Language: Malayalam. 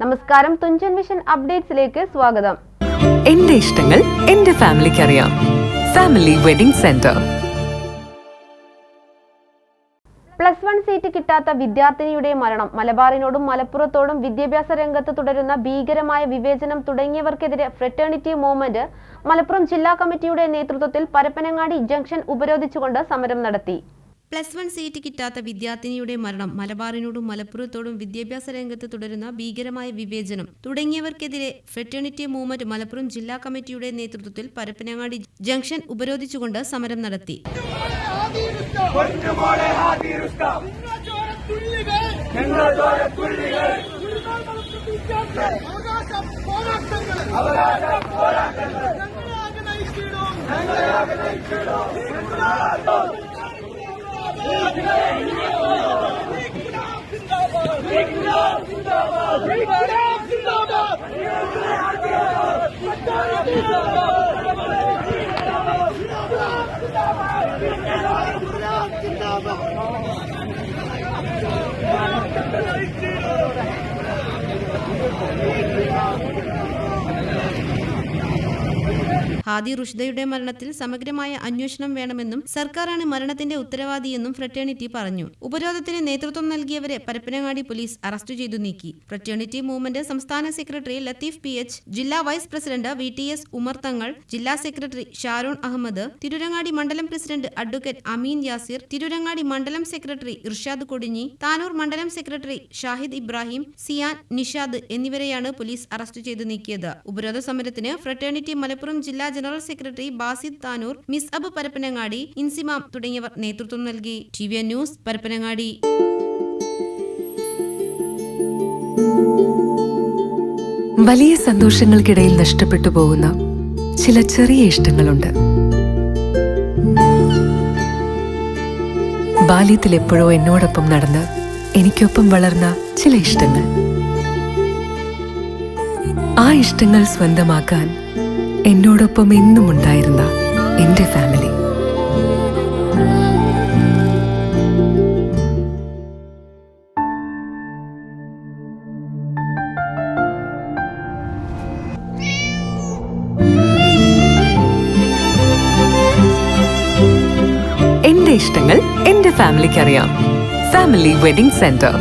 നമസ്കാരം തുഞ്ചൻ വിഷൻ അപ്ഡേറ്റ്സിലേക്ക് സ്വാഗതം. എന്റെ ഇഷ്ടങ്ങൾ എന്റെ ഫാമിലിക്ക് അറിയാം family wedding centre plus one seat കിട്ടാത്ത വിദ്യാർത്ഥിനിയുടെ മരണം മലബാറിനോടും മലപ്പുറത്തോടും വിദ്യാഭ്യാസ രംഗത്ത് തുടരുന്ന ഭീകരമായ വിവേചനം തുടങ്ങിയവർക്കെതിരെ ഫ്രറ്റേണിറ്റി മൂവ്മെന്റ് മലപ്പുറം ജില്ലാ കമ്മിറ്റിയുടെ നേതൃത്വത്തിൽ പരപ്പനങ്ങാടി ജംഗ്ഷൻ ഉപരോധിച്ചുകൊണ്ട് സമരം നടത്തി. പ്ലസ് വൺ സീറ്റ് കിട്ടാത്ത വിദ്യാർത്ഥിനിയുടെ മരണം മലബാറിനോടും മലപ്പുറത്തോടും വിദ്യാഭ്യാസ രംഗത്ത് തുടരുന്ന ഭീകരമായ വിവേചനം തുടങ്ങിയവർക്കെതിരെ ഫ്രറ്റേണിറ്റി മൂവ്മെന്റ് മലപ്പുറം ജില്ലാ കമ്മിറ്റിയുടെ നേതൃത്വത്തിൽ പരപ്പനങ്ങാടി ജംഗ്ഷൻ ഉപരോധിച്ചുകൊണ്ട് സമരം നടത്തി. Zindabad! ഹാദി റുഷ്ദയുടെ മരണത്തിൽ സമഗ്രമായ അന്വേഷണം വേണമെന്നും സർക്കാരാണ് മരണത്തിന്റെ ഉത്തരവാദിയെന്നും ഫ്രറ്റേണിറ്റി പറഞ്ഞു. ഉപരോധത്തിന് നേതൃത്വം നൽകിയവരെ പരപ്പനങ്ങാടി പോലീസ് അറസ്റ്റ് ചെയ്തു നീക്കി. ഫ്രറ്റേണിറ്റി മൂവ്മെന്റ് സംസ്ഥാന സെക്രട്ടറി ലത്തീഫ് പി എച്ച് ജില്ലാ vice president V T S Umar Thangal ജില്ലാ സെക്രട്ടറി ഷാരോൺ അഹമ്മദ് തിരുരങ്ങാടി മണ്ഡലം പ്രസിഡന്റ് അഡ്വക്കേറ്റ് അമീൻ യാസിർ തിരുരങ്ങാടി മണ്ഡലം സെക്രട്ടറി ഇർഷാദ് കൊടിഞ്ഞി താനൂർ മണ്ഡലം സെക്രട്ടറി ഷാഹിദ് ഇബ്രാഹിം സിയാൻ നിഷാദ് എന്നിവരെയാണ് പോലീസ് അറസ്റ്റ് ചെയ്തു നീക്കിയത്. ഉപരോധ സമരത്തിന് ഫ്രറ്റേണിറ്റി മലപ്പുറം ജില്ലാ general secretary Basid Tanur Misab Parappanangadi Insimam തുടങ്ങിയവർ നേതൃത്വം നൽകി. T news Parappanangadi. വലിയ സന്തോഷങ്ങൾക്കിടയിൽ നഷ്ടപ്പെട്ടു പോകുന്ന ചില ചെറിയ ഇഷ്ടങ്ങളുണ്ട്. ബാല്യത്തിൽ എപ്പോഴോ എന്നോടൊപ്പം നടന്ന് എനിക്കൊപ്പം വളർന്ന ചില ഇഷ്ടങ്ങൾ. ആ ഇഷ്ടങ്ങൾ സ്വന്തമാക്കാൻ എന്നോടൊപ്പം എന്നും ഉണ്ടായിരുന്ന എന്റെ ഫാമിലി എന്റെ ഇഷ്ടങ്ങൾ എന്റെ ഫാമിലിക്ക് അറിയാം. Family wedding centre